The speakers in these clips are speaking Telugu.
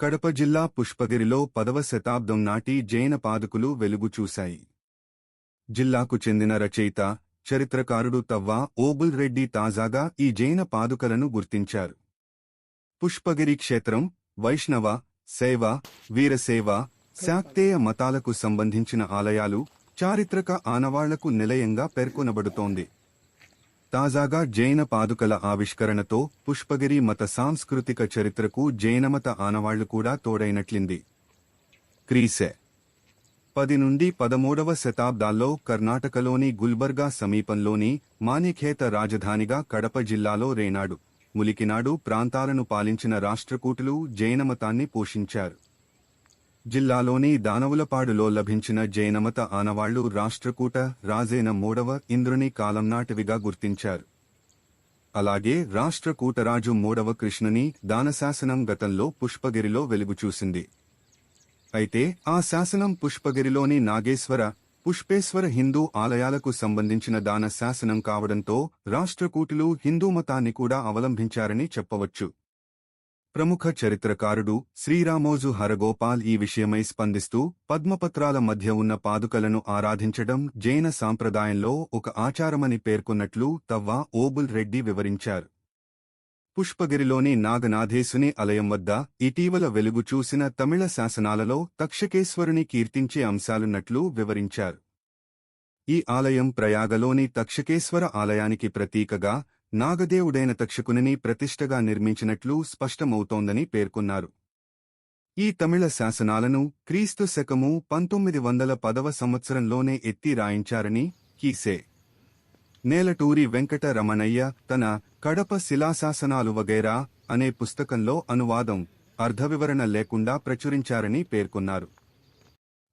కడప జిల్లా పుష్పగిరిలో పదవ శతాబ్దం నాటి జైన పాదుకులు వెలుగు చూశాయి. జిల్లాకు చెందిన రచయిత చరిత్రకారుడు తవ్వా ఓబుల్ రెడ్డి తాజాగా ఈ జైన పాదుకలను గుర్తించారు. పుష్పగిరి క్షేత్రం వైష్ణవ శైవ వీరశైవ శాక్తేయ మతాలకు సంబంధించిన ఆలయాలు చారిత్రక ఆనవాళ్ళకు నిలయంగా పేర్కొనబడుతోంది. తాజాగా జైన పాదుకల ఆవిష్కరణతో పుష్పగిరి మత సాంస్కృతిక చరిత్రకు జైనమత ఆనవాళ్ళు కూడా తోడైనట్లింది. క్రీసె. పది నుండి పదమూడవ శతాబ్దాల్లో కర్ణాటకలోని గుల్బర్గా సమీపంలోని మాణిఖేత రాజధానిగా కడప జిల్లాలో రేనాడు ములికినాడు ప్రాంతాలను పాలించిన రాష్ట్రకూటులు జైనమతాన్ని పోషించారు. జిల్లాలోని దానవులపాడులో లభించిన జైనమత ఆనవాళ్ళు రాష్ట్రకూట రాజైన మూడవ ఇంద్రుని కాలం నాటివిగా గుర్తించారు. అలాగే రాష్ట్రకూటరాజు మూడవ కృష్ణుని దానశాసనం గతంలో పుష్పగిరిలో వెలుగుచూసింది అయితే ఆ శాసనం పుష్పగిరిలోని నాగేశ్వర పుష్పేశ్వర హిందూ ఆలయాలకు సంబంధించిన దాన శాసనం కావడంతో రాష్ట్రకూటులు హిందూ మతాన్ని కూడా అవలంబించారని చెప్పవచ్చు. ప్రముఖ చరిత్రకారుడు శ్రీరామోజు హరగోపాల్ ఈ విషయమై స్పందిస్తూ పద్మపత్రాల మధ్య ఉన్న పాదుకలను ఆరాధించడం జైన సాంప్రదాయంలో ఒక ఆచారమని పేర్కొన్నట్లు తవ్వా ఓబుల్ రెడ్డి వివరించారు. పుష్పగిరిలోని నాగనాథేశుని ఆలయం వద్ద ఇటీవల వెలుగు చూసిన తమిళ శాసనాలలో తక్షకేశ్వరుని కీర్తించే అంశాలున్నట్లు వివరించారు. ఈ ఆలయం ప్రయాగలోని తక్షకేశ్వర ఆలయానికి ప్రతీకగా నాగదేవుడైన తక్షకునిని ప్రతిష్టగా నిర్మించినట్లు స్పష్టమవుతోందని పేర్కొన్నారు. ఈ తమిళ శాసనాలను క్రీస్తు శకము పంతొమ్మిది వందల పదవ సంవత్సరంలోనే ఎత్తి రాయించారని కీసే. నేలటూరి వెంకట రమణయ్య తన కడప శిలాశాసనాలు వగైరా అనే పుస్తకంలో అనువాదం అర్ధవివరణ లేకుండా ప్రచురించారని పేర్కొన్నారు.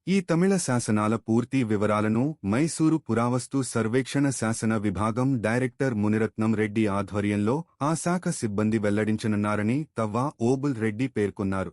ఈ తమిళ శాసనాల పూర్తి వివరాలను మైసూరు పురావస్తు సర్వేక్షణ శాసన విభాగం డైరెక్టర్ మునిరత్నం రెడ్డి ఆధ్వర్యంలో ఆ శాఖ సిబ్బంది వెల్లడించనున్నారని తవ్వా ఓబుల్ రెడ్డి పేర్కొన్నారు.